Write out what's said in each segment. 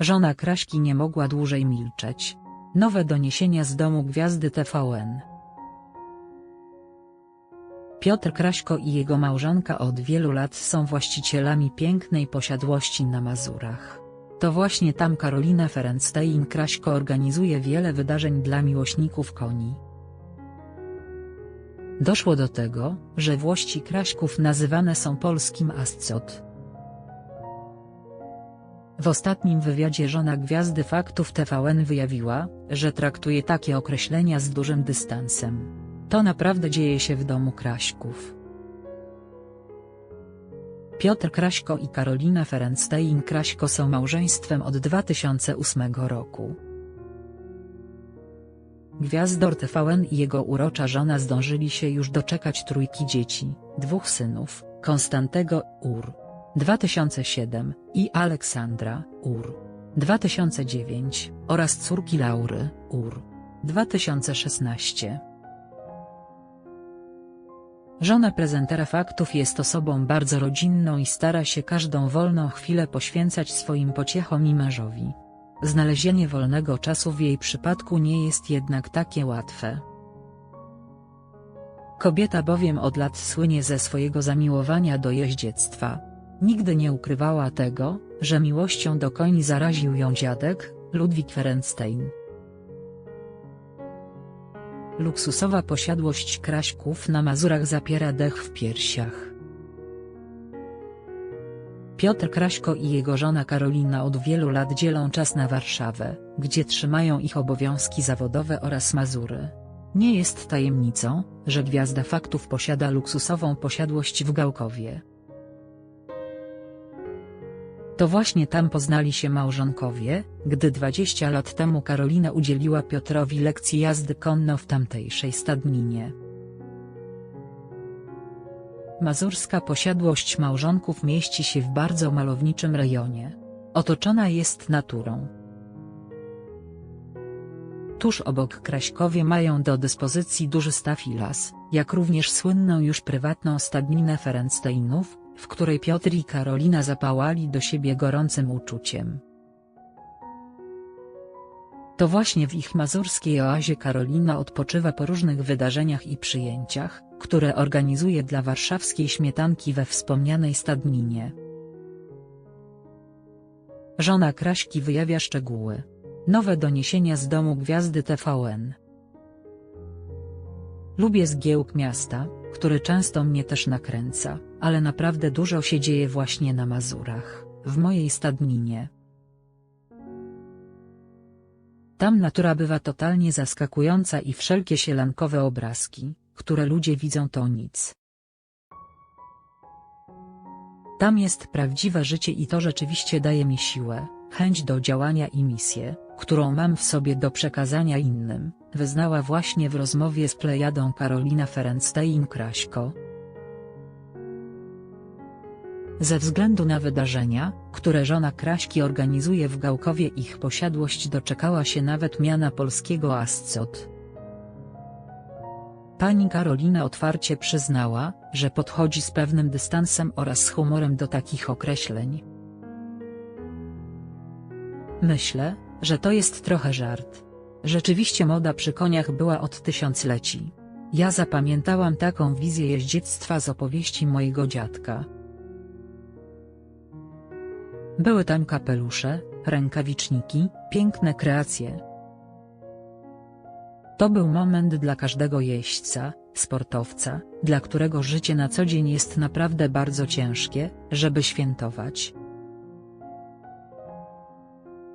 Żona Kraśki nie mogła dłużej milczeć. Nowe doniesienia z domu gwiazdy TVN. Piotr Kraśko i jego małżonka od wielu lat są właścicielami pięknej posiadłości na Mazurach. To właśnie tam Karolina Ferencstein-Kraśko organizuje wiele wydarzeń dla miłośników koni. Doszło do tego, że włości Kraśków nazywane są polskim Ascot. W ostatnim wywiadzie żona gwiazdy faktów TVN wyjawiła, że traktuje takie określenia z dużym dystansem. To naprawdę dzieje się w domu Kraśków. Piotr Kraśko i Karolina Ferencstein-Kraśko są małżeństwem od 2008 roku. Gwiazdor TVN i jego urocza żona zdążyli się już doczekać trójki dzieci, dwóch synów, Konstantego, Ur. 2007 i Aleksandra, Ur. 2009 oraz córki Laury, Ur. 2016. Żona prezentera faktów jest osobą bardzo rodzinną i stara się każdą wolną chwilę poświęcać swoim pociechom i mężowi. Znalezienie wolnego czasu w jej przypadku nie jest jednak takie łatwe. Kobieta bowiem od lat słynie ze swojego zamiłowania do jeździectwa. Nigdy nie ukrywała tego, że miłością do koni zaraził ją dziadek, Ludwik Ferenstein. Luksusowa posiadłość Kraśków na Mazurach zapiera dech w piersiach. Piotr Kraśko i jego żona Karolina od wielu lat dzielą czas na Warszawę, gdzie trzymają ich obowiązki zawodowe oraz Mazury. Nie jest tajemnicą, że Gwiazda Faktów posiada luksusową posiadłość w Gałkowie. To właśnie tam poznali się małżonkowie, gdy 20 lat temu Karolina udzieliła Piotrowi lekcji jazdy konno w tamtejszej stadninie. Mazurska posiadłość małżonków mieści się w bardzo malowniczym rejonie. Otoczona jest naturą. Tuż obok Kraśkowie mają do dyspozycji duży staw i las, jak również słynną już prywatną stadninę Ferencsteinów, w której Piotr i Karolina zapałali do siebie gorącym uczuciem. To właśnie w ich mazurskiej oazie Karolina odpoczywa po różnych wydarzeniach i przyjęciach, które organizuje dla warszawskiej śmietanki we wspomnianej stadninie. Żona Kraśki wyjawia szczegóły. Nowe doniesienia z domu gwiazdy TVN. Lubię zgiełk miasta, który często mnie też nakręca, ale naprawdę dużo się dzieje właśnie na Mazurach, w mojej stadninie. Tam natura bywa totalnie zaskakująca i wszelkie sielankowe obrazki, które ludzie widzą to nic. Tam jest prawdziwe życie i to rzeczywiście daje mi siłę, chęć do działania i misję, którą mam w sobie do przekazania innym, wyznała właśnie w rozmowie z Plejadą Karolina Ferencstein-Kraśko. Ze względu na wydarzenia, które żona Kraśki organizuje w Gałkowie ich posiadłość doczekała się nawet miana polskiego Ascot. Pani Karolina otwarcie przyznała, że podchodzi z pewnym dystansem oraz z humorem do takich określeń. Myślę, że to jest trochę żart. Rzeczywiście moda przy koniach była od tysiącleci. Ja zapamiętałam taką wizję jeździectwa z opowieści mojego dziadka. Były tam kapelusze, rękawiczniki, piękne kreacje. To był moment dla każdego jeźdźca, sportowca, dla którego życie na co dzień jest naprawdę bardzo ciężkie, żeby świętować.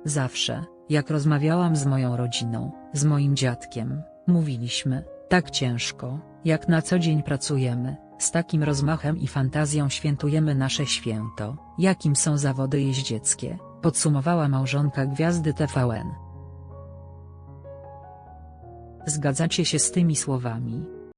Zawsze, jak rozmawiałam z moją rodziną, z moim dziadkiem, mówiliśmy, tak ciężko, jak na co dzień pracujemy, z takim rozmachem i fantazją świętujemy nasze święto, jakim są zawody jeździeckie, podsumowała małżonka gwiazdy TVN. Zgadzacie się z tymi słowami?